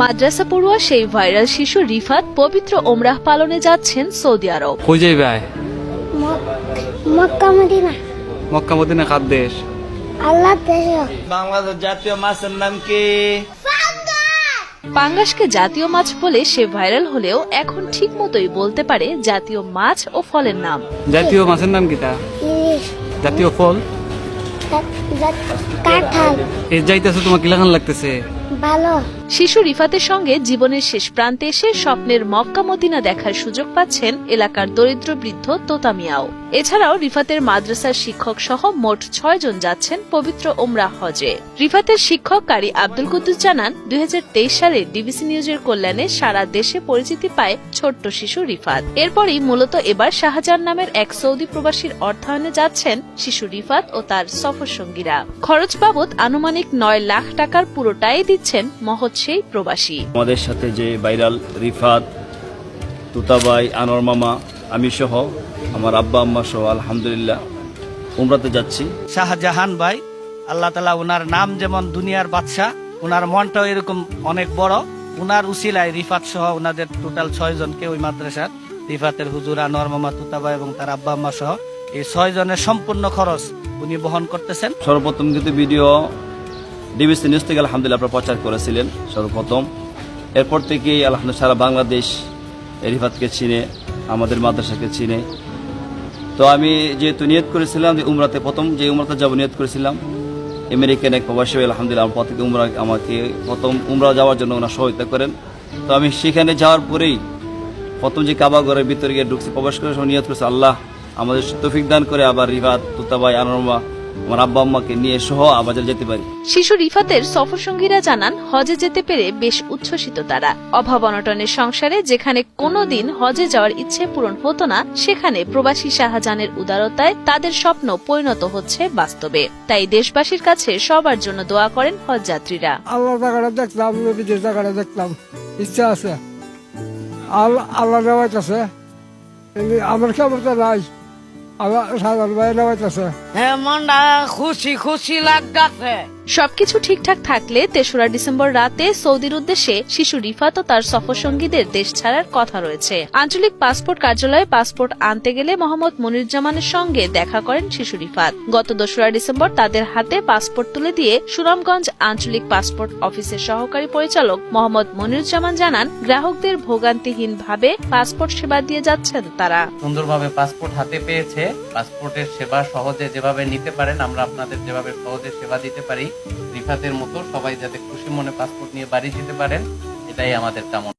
মাদ্রাসা পড়ুয়া সেই ভাইরাল শিশু রিফাত পবিত্র ওমরাহ পালনে যাচ্ছেন সৌদি আরব। কই যাই ভাই মক্কা মদিনা। মক্কা মদিনা খাদ দেশ? আল্লাহ দেশ। বাংলাদেশ জাতীয় মাছের নাম কি? পাঙ্গাসকে জাতীয় মাছ বলে সে ভাইরাল হলেও এখন ঠিক মতোই বলতে পারে জাতীয় মাছ ও ফলের নাম। জাতীয় মাছের নাম কিটা? ইলিশ। জাতীয় ফল? কাঁঠাল। এ যাইতেছে তোমার কিলাখান লাগতেছে। ভালো। শিশু রিফাতের সঙ্গে জীবনের শেষ প্রান্তে এসে স্বপ্নের মক্কা মদিনা দেখার সুযোগ পাচ্ছেন এলাকার দরিদ্র বৃদ্ধ তোতামিয়াও। এছাড়াও রিফাতের মাদ্রাসার শিক্ষক সহ মোট ছয় জন যাচ্ছেন পবিত্র ওমরা হজে। রিফাতের শিক্ষক কারি আব্দুল কুদ্দুস জানান, দুই সালে ডিবিসি নিউজের কল্যাণে সারা দেশে পরিচিতি পায় ছোট্ট শিশু রিফাত। এরপরই মূলত এবার শাহজাহান নামের এক সৌদি প্রবাসীর অর্থায়নে যাচ্ছেন শিশু রিফাত ও তার সফর সঙ্গীরা খরচ বাবদ আনুমানিক নয় লাখ টাকার পুরোটাই দিচ্ছেন মহৎ সেই প্রবাসী। আমাদের সাথে যে ভাইরাল রিফাত তুতাবাই আনোয়ার মামা আমি সহ আমার আব্বা আম্মা সহ আলহামদুলিল্লাহ উমরাতে যাচ্ছি। শাহজাহান ভাই আল্লাহ তালা উনার নাম যেমন দুনিয়ার বাদশাহ উনার মনটাও এরকম অনেক বড়। উনার উসিলায় রিফাত সহ উনাদের টোটাল ছয় জনকে ওই মাদ্রাসার রিফাতের হুজুর আনোয়ার মামা তুতাবা এবং তার আব্বা আম্মা সহ এই ছয় জনের সম্পূর্ণ খরচ উনি বহন করতেছেন। সর্বপ্রথম কিন্তু ভিডিও ডিবিসি নিউজ থেকে আলহামদুলিল্লাহ প্রচার করেছিলেন সর্বপ্রথম। এরপর থেকেই আলহামদুলিল্লাহ সারা বাংলাদেশ এই রিফাতকে চিনে, আমাদের মাদ্রাসাকে চিনে। তো আমি যেহেতু নিয়ত করেছিলাম যে উমরাতে প্রথম যে উমরাতে যাব নিয়ত করেছিলাম আমেরিকান এক প্রবাসী আলহামদুলিল্লাহ আমার প্রত্যেক উমরা আমাকে প্রথম উমরা যাওয়ার জন্য ওনার সহায়তা করেন। তো আমি সেখানে যাওয়ার পরেই প্রথম যে কাবা ঘরের ভিতরে গিয়ে ঢুকছি, প্রবেশ করে নিয়ত করেছে, আল্লাহ আমাদের তৌফিক দান করে আবার রিভাত তুতাবাই আনরমা আমার আব্বা আম্মাকে নিয়ে সহ যেন যেতে পারি। শিশু রিফাতের সফর সঙ্গীরা জানান হজে যেতে পেরে বেশ উচ্ছ্বসিত তারা। অভাব অনটনের সংসারে যেখানে কোনোদিন হজে যাওয়ার ইচ্ছে পূরণ হতো না সেখানে প্রবাসী শাহজাহানের উদারতায় তাদের স্বপ্ন পরিণত হচ্ছে বাস্তবে। তাই দেশবাসীর কাছে সবার জন্য দোয়া করেন হজ যাত্রীরা আল্লাহ জায়গাটা দেখলাম বিদেশ জায়গাটা দেখলাম। ইচ্ছা আছে। আল্লাহ আল্লাহ নেওয়াইতেছে আমার ক্ষমতা নাই। আল্লাহ সাধারণ ভাই বাইতেছে হ্যাঁ মনটা খুশি খুশি লাগতেছে। সবকিছু ঠিকঠাক থাকলে তেসরা ডিসেম্বর রাতে সৌদির উদ্দেশ্যে শিশু রিফাত ও তার সফর সঙ্গীদের দেশ ছাড়ার কথা রয়েছে। আঞ্চলিক পাসপোর্ট কার্যালয়ে পাসপোর্ট আনতে গেলে মোহাম্মদ মনিরুজ্জামানের সঙ্গে দেখা করেন শিশু রিফাত। গত দোসরা ডিসেম্বর তাদের হাতে পাসপোর্ট তুলে দিয়ে সুনামগঞ্জ আঞ্চলিক পাসপোর্ট অফিসের সহকারী পরিচালক মোহাম্মদ মনিরুজ্জামান জানান, গ্রাহকদের ভোগান্তিহীন ভাবে পাসপোর্ট সেবা দিয়ে যাচ্ছেন তারা। সুন্দরভাবে পাসপোর্ট হাতে পেয়েছে। পাসপোর্টের সেবা সহজে যেভাবে নিতে পারেন, আমরা আপনাদের যেভাবে সহজে সেবা দিতে পারি। রিফাতের মতো সবাই যাতে খুশি মনে পাসপোর্ট নিয়ে বাড়ি যেতে পারেন এটাই আমাদের কামনা।